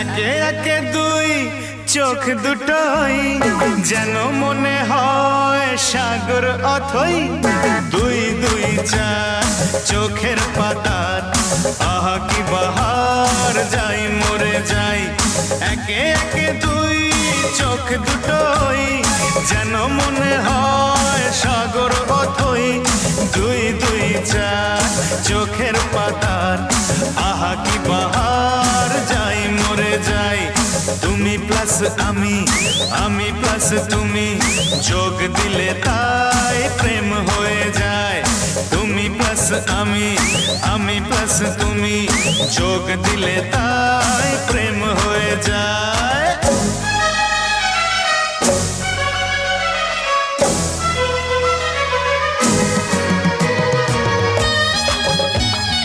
একে একে দুই, চোখ দুটোই যেন মনে হয় সাগর অথই। দুই দুই চার, চোখের পাতার, আহা, কি বাহার, যাই মরে যাই। একে একে দুই, চোখ দুটোই যেন মনে হয় সাগর অথই। দুই দুই চার, চোখের পাতার, আহা, কি বাহার। মরে যাই। তুমি প্লাস আমি আমি প্লাস তুমি। যোগ দিলে তাই প্রেম হয়ে যায়। তুমি প্লাস আমি আমি প্লাস তুমি। যোগ দিলে তাই প্রেম হয়ে যায়।